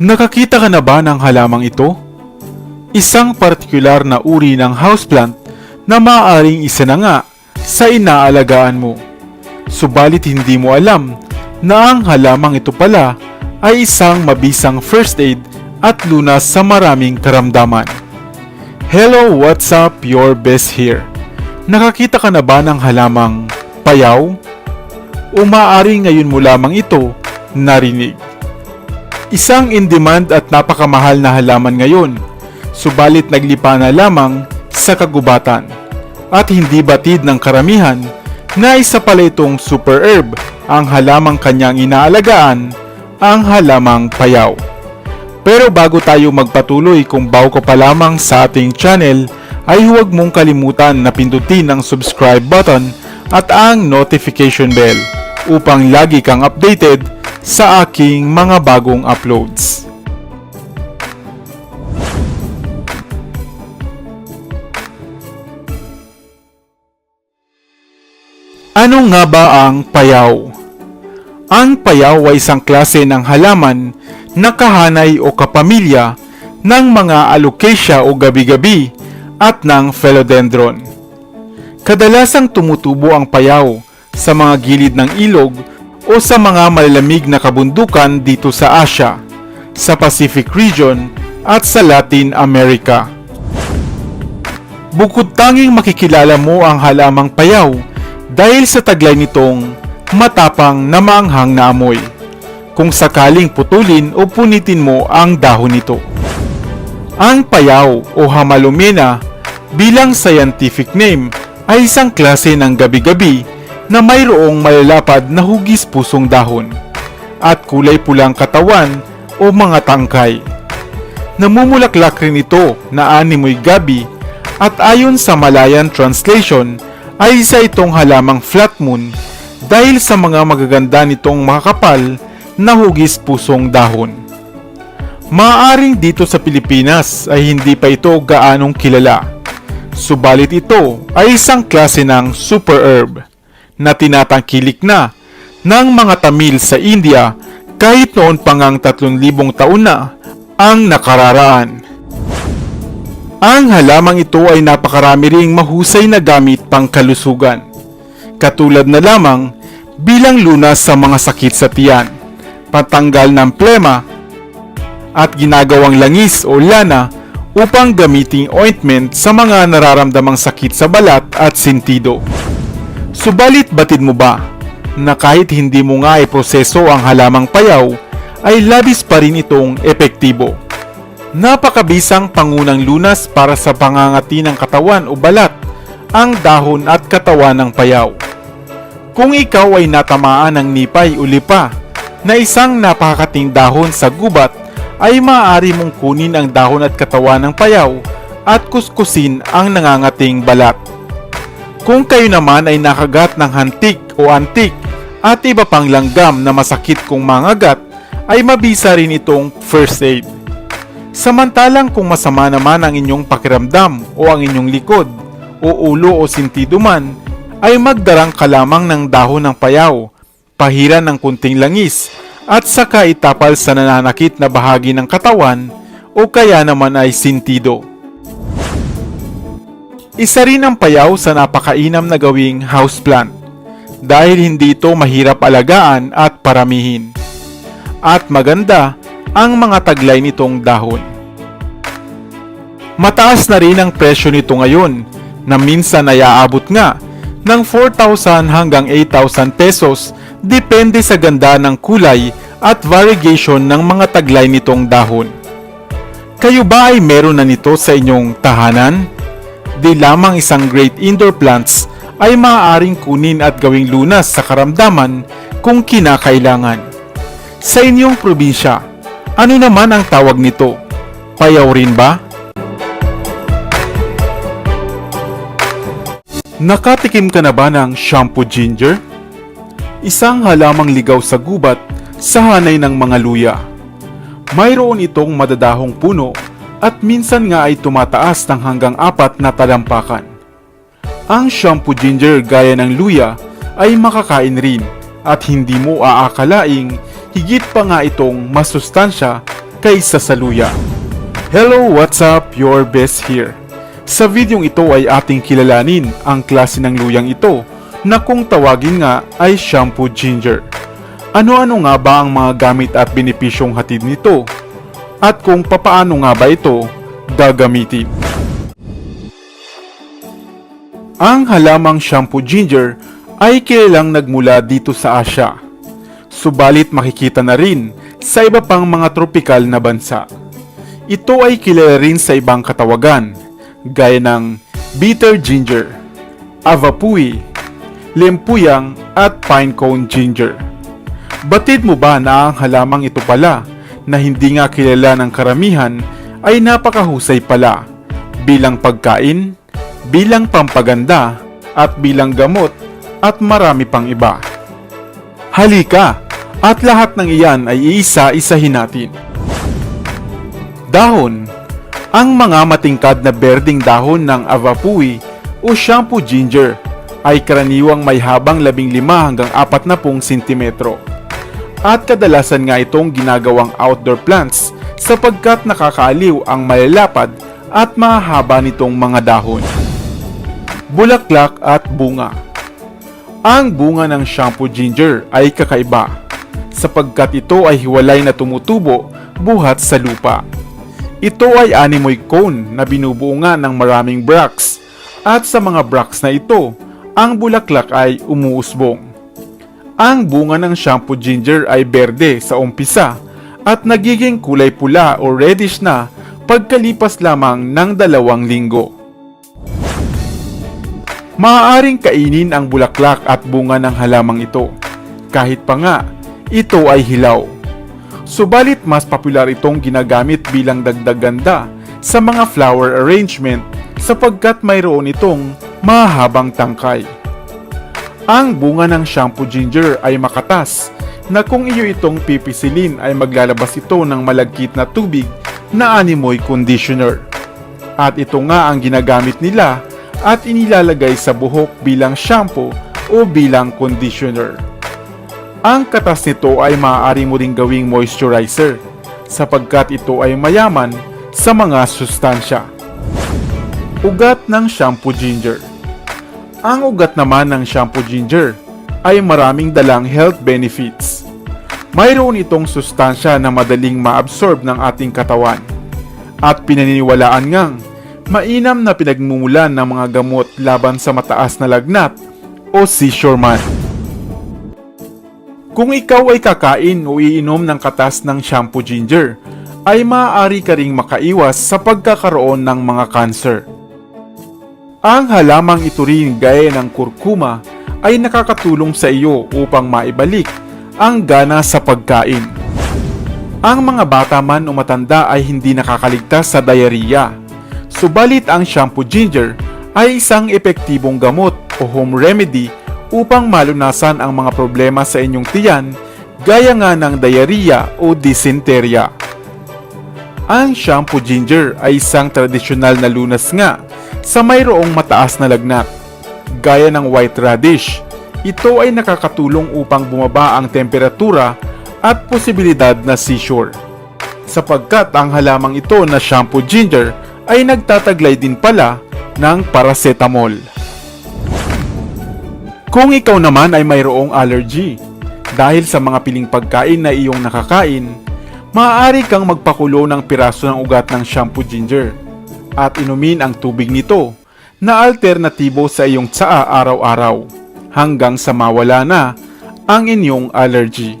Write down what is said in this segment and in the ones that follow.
Nakakita ka na ba ng halamang ito? Isang partikular na uri ng houseplant na maaaring isa na nga sa inaalagaan mo. Subalit hindi mo alam na ang halamang ito pala ay isang mabisang first aid at lunas sa maraming karamdaman. Hello, what's up? Your best here. Nakakita ka na ba ng halamang payaw? O maaari ngayon mo lamang ito narinig? Isang in-demand at napakamahal na halaman ngayon, subalit naglipa na lamang sa kagubatan. At hindi batid ng karamihan na isa pala itong super herb ang halamang kanyang inaalagaan, ang halamang payaw. Pero bago tayo magpatuloy kung bago ka pa lamang sa ating channel, ay huwag mong kalimutan na pindutin ang subscribe button at ang notification bell upang lagi kang updated sa aking mga bagong uploads. Ano nga ba ang payaw? Ang payaw ay isang klase ng halaman na kahanay o kapamilya ng mga alocasia o gabi-gabi at ng philodendron. Kadalasang tumutubo ang payaw sa mga gilid ng ilog o sa mga malalamig na kabundukan dito sa Asia, sa Pacific region at sa Latin America. Bukod tanging makikilala mo ang halamang payaw dahil sa taglay nitong matapang na maanghang na amoy kung sakaling putulin o punitin mo ang dahon nito. Ang payaw o hamalumena bilang scientific name ay isang klase ng gabi-gabi na mayroong malalapad na hugis pusong dahon at kulay pulang katawan o mga tangkay. Namumulaklak rin ito na animoy gabi at ayon sa Malayan translation ay isa itong halamang flat moon dahil sa mga magaganda nitong makakapal na hugis pusong dahon. Maaring dito sa Pilipinas ay hindi pa ito gaanong kilala. Subalit ito ay isang klase ng super herb na tinatangkilik na ng mga Tamil sa India kahit noon pa ngang 3,000 taon na ang nakararaan. Ang halamang ito ay napakarami ring mahusay na gamit pang kalusugan. Katulad na lamang bilang lunas sa mga sakit sa tiyan, patanggal ng plema, at ginagawang langis o lana upang gamiting ointment sa mga nararamdamang sakit sa balat at sintido. Subalit batid mo ba na kahit hindi mo nga iproseso ang halamang payaw, ay labis pa rin itong epektibo. Napakabisang pangunang lunas para sa pangangati ng katawan o balat, ang dahon at katawan ng payaw. Kung ikaw ay natamaan ng nipay o lipa na isang napakakating dahon sa gubat, ay maaari mong kunin ang dahon at katawan ng payaw at kuskusin ang nangangating balat. Kung kayo naman ay nakagat ng hantik o antik at iba pang langgam na masakit kung mangagat, ay mabisa rin itong first aid. Samantalang kung masama naman ang inyong pakiramdam o ang inyong likod o ulo o sintido man, ay magdarang ka lamang ng dahon ng payaw, pahiran ng kunting langis, at saka itapal sa nananakit na bahagi ng katawan o kaya naman ay sintido. Isa rin ang payaw sa napakainam na gawing houseplant dahil hindi ito mahirap alagaan at paramihin. At maganda ang mga taglay nitong dahon. Mataas na rin ang presyo nito ngayon na minsan ay aabot nga ng 4,000 hanggang 8,000 pesos depende sa ganda ng kulay at variegation ng mga taglay nitong dahon. Kayo ba ay meron na nito sa inyong tahanan? Di lamang isang great indoor plants ay maaaring kunin at gawing lunas sa karamdaman kung kinakailangan. Sa inyong probinsya, ano naman ang tawag nito? Payaw rin ba? Nakatikim ka na ba ng shampoo ginger? Isang halamang ligaw sa gubat sa hanay ng mga luya. Mayroon itong madadahong puno at minsan nga ay tumataas ng hanggang apat na talampakan. Ang shampoo ginger gaya ng luya ay makakain rin at hindi mo aakalaing higit pa nga itong masustansya kaysa sa luya. Hello, what's up? Your best here. Sa videong ito ay ating kilalanin ang klase ng luyang ito na kung tawagin nga ay shampoo ginger. Ano-ano nga ba ang mga gamit at benepisyong hatid nito? At kung papaano nga ba ito gagamitin? Ang halamang shampoo ginger ay kilalang nagmula dito sa Asya. Subalit makikita na rin sa iba pang mga tropikal na bansa. Ito ay kilala rin sa ibang katawagan, gaya ng bitter ginger, avapui, lempuyang at pinecone ginger. Batid mo ba na ang halamang ito pala na hindi nga kilala ng karamihan ay napakahusay pala bilang pagkain, bilang pampaganda at bilang gamot at marami pang iba. Halika at lahat ng iyan ay iisa-isahin natin. Dahon Ang mga matingkad na berding dahon ng avapui o shampoo ginger ay karaniwang may habang 15 hanggang 40 sentimetro. At kadalasan nga itong ginagawang outdoor plants sapagkat nakakaaliw ang malalapad at mahaba nitong mga dahon. Bulaklak at bunga Ang bunga ng shampoo ginger ay kakaiba sapagkat ito ay hiwalay na tumutubo buhat sa lupa. Ito ay animoy cone na binubuo nga ng maraming bracts at sa mga bracts na ito, ang bulaklak ay umuusbong. Ang bunga ng shampoo ginger ay berde sa umpisa at nagiging kulay pula o reddish na pagkalipas lamang ng dalawang linggo. Maaaring kainin ang bulaklak at bunga ng halamang ito. Kahit pa nga, ito ay hilaw. Subalit mas popular itong ginagamit bilang dagdag ganda sa mga flower arrangement sapagkat mayroon itong mahabang tangkay. Ang bunga ng shampoo ginger ay makatas na kung iyo itong pipisilin ay maglalabas ito ng malagkit na tubig na animoy conditioner. At ito nga ang ginagamit nila at inilalagay sa buhok bilang shampoo o bilang conditioner. Ang katas nito ay maaari mo ring gawing moisturizer sapagkat ito ay mayaman sa mga sustansya. Ugat ng shampoo ginger Ang ugat naman ng shampoo ginger ay maraming dalang health benefits. Mayroon itong sustansya na madaling maabsorb ng ating katawan at pinaniniwalaan ngang mainam na pinagmumulan ng mga gamot laban sa mataas na lagnat o seizure man. Kung ikaw ay kakain o iinom ng katas ng shampoo ginger, ay maaari ka ring makaiwas sa pagkakaroon ng mga cancer. Ang halamang ito rin gaya ng kurkuma ay nakakatulong sa iyo upang maibalik ang gana sa pagkain. Ang mga bata man o matanda ay hindi nakakaligtas sa diarrhea. Subalit ang shampoo ginger ay isang epektibong gamot o home remedy upang malunasan ang mga problema sa inyong tiyan gaya nga ng diarrhea o dysenteria. Ang shampoo ginger ay isang tradisyonal na lunas nga sa mayroong mataas na lagnat. Gaya ng white radish, ito ay nakakatulong upang bumaba ang temperatura at posibilidad na seizure. Sapagkat ang halamang ito na shampoo ginger ay nagtataglay din pala ng paracetamol. Kung ikaw naman ay mayroong allergy dahil sa mga piling pagkain na iyong nakakain, maaari kang magpakulo ng piraso ng ugat ng shampoo ginger at inumin ang tubig nito na alternatibo sa iyong tsaa araw-araw hanggang sa mawala na ang inyong allergy.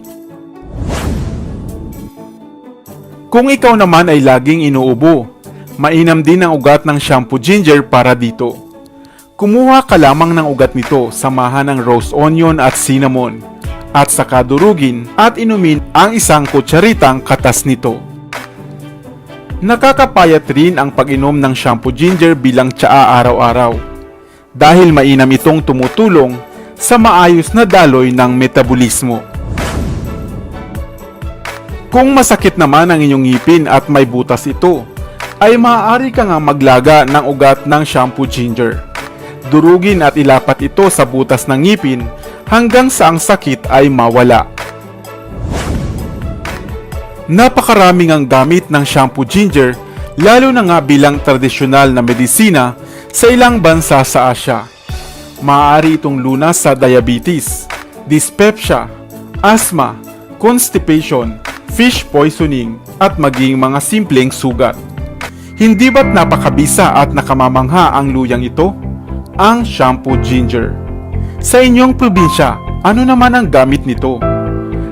Kung ikaw naman ay laging inuubo, mainam din ang ugat ng shampoo ginger para dito. Kumuha ka lamang ng ugat nito, samahan ng roast onion at cinnamon, at saka durugin at inumin ang isang kutsaritang katas nito. Nakakapayat rin ang pag-inom ng shampoo ginger bilang tsaa araw-araw dahil mainam itong tumutulong sa maayos na daloy ng metabolismo. Kung masakit naman ang inyong ngipin at may butas ito, ay maaari ka nga maglaga ng ugat ng shampoo ginger. Durugin at ilapat ito sa butas ng ngipin hanggang sa ang sakit ay mawala. Napakaraming ang gamit ng shampoo ginger, lalo na nga bilang tradisyonal na medisina sa ilang bansa sa Asya. Maaari itong lunas sa diabetes, dyspepsia, asthma, constipation, fish poisoning, at maging mga simpleng sugat. Hindi ba't napakabisa at nakamamangha ang luyang ito? Ang shampoo ginger. Sa inyong probinsya, ano naman ang gamit nito?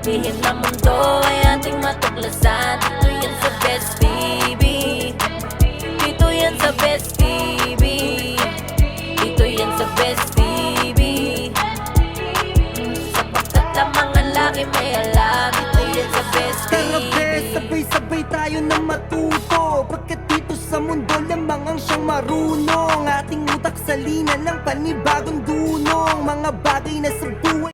Lihim na mundo ay ating matuklasan. Dito yan sa Best TV Dito yan sa Best TV Dito yan sa Best TV Sapagkat ang mga may alam Dito yan sa Best Tara TV be, sabay-sabay tayo na matuto. Pagkat dito sa mundo lamang ang siyang marunong. Ating utak sa lina ng panibagong dunong. Mga bagay na sa